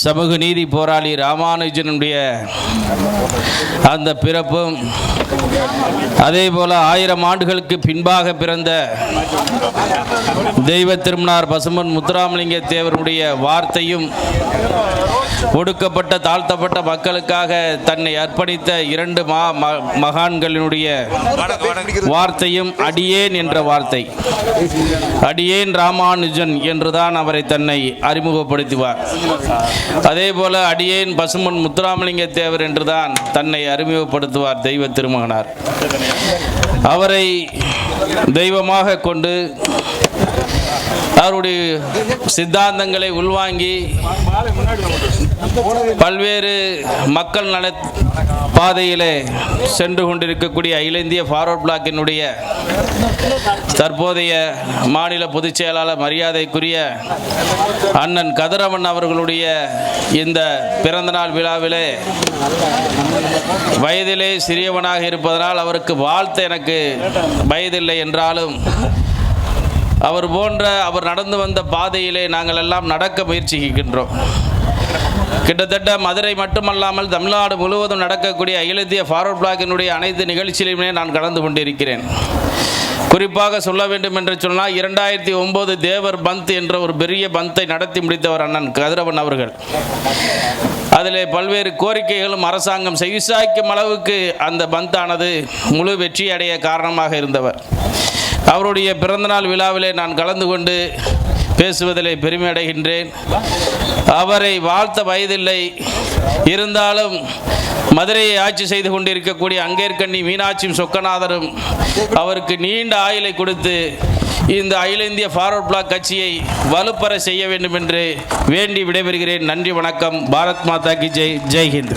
சமூக நீதி போராளி ராமானுஜனுடைய அந்த பிறப்பும் அதே போல ஆயிரம் ஆண்டுகளுக்கு பின்பாக பிறந்த தெய்வ திருமணார் பசுமன் முத்துராமலிங்க தேவருடைய வார்த்தையும் ஒடுக்கப்பட்ட தாழ்த்தப்பட்ட மக்களுக்காக தன்னை அர்ப்பணித்த இரண்டு மா ம- மகான்களினுடைய வார்த்தையும் அடியேன் என்ற வார்த்தை. அடியேன் ராமானுஜன் என்றுதான் அவரை தன்னை அறிமுகப்படுத்துவார். அதே போல அடியேன் பசுமன் முத்துராமலிங்க தேவர் என்றுதான் தன்னை அறிமுகப்படுத்துவார் தெய்வ திருமகனார். அவரை தெய்வமாக கொண்டு அவருடைய சித்தாந்தங்களை உள்வாங்கி பல்வேறு மக்கள் நல பாதையிலே சென்று கொண்டிருக்கக்கூடிய அகில இந்திய ஃபார்வர்ட் பிளாக்கினுடைய தற்போதைய மாநில பொதுச் செயலாளர் மரியாதைக்குரிய அண்ணன் கதிரவன் அவர்களுடைய இந்த பிறந்தநாள் விழாவிலே வயதிலே சிறியவனாக இருப்பதனால் அவருக்கு வாழ்த்து எனக்கு வயதில்லை என்றாலும் அவர் போன்ற அவர் நடந்து வந்த பாதையிலே நாங்கள் எல்லாம் நடக்க முயற்சிக்கின்றோம். கிட்டத்தட்ட மதுரை மட்டுமல்லாமல் தமிழ்நாடு முழுவதும் நடக்கக்கூடிய அகில இந்திய ஃபார்வர்ட் பிளாக்கினுடைய அனைத்து நிகழ்ச்சியிலுமே நான் கலந்து கொண்டிருக்கிறேன். குறிப்பாக சொல்ல வேண்டும் என்று சொன்னால் இரண்டாயிரத்தி ஒன்பது தேவர் பந்த் என்ற ஒரு பெரிய பந்தை நடத்தி முடித்தவர் அண்ணன் கதிரவன் அவர்கள். அதில் பல்வேறு கோரிக்கைகளும் அரசாங்கம் செவிசாய்க்கும் அளவுக்கு அந்த பந்தானது முழு வெற்றி அடைய காரணமாக இருந்தவர். அவருடைய பிறந்தநாள் விழாவிலே நான் கலந்து கொண்டு பேசுவதிலே பெருமை அடைகின்றேன் அவரை வாழ்த்த வயதில்லை. இருந்தாலும் மதுரையை ஆட்சி செய்து கொண்டிருக்கக்கூடிய அங்கேற்கண்ணி மீனாட்சியும் சொக்கநாதரும் அவருக்கு நீண்ட ஆயுளை கொடுத்து இந்த அகில இந்திய ஃபார்வர்ட் பிளாக் கட்சியை வலுப்பெற செய்ய வேண்டும் என்று வேண்டி விடைபெறுகிறேன். நன்றி வணக்கம். பாரத் மாதா கி ஜெய். ஜெய்ஹிந்த்.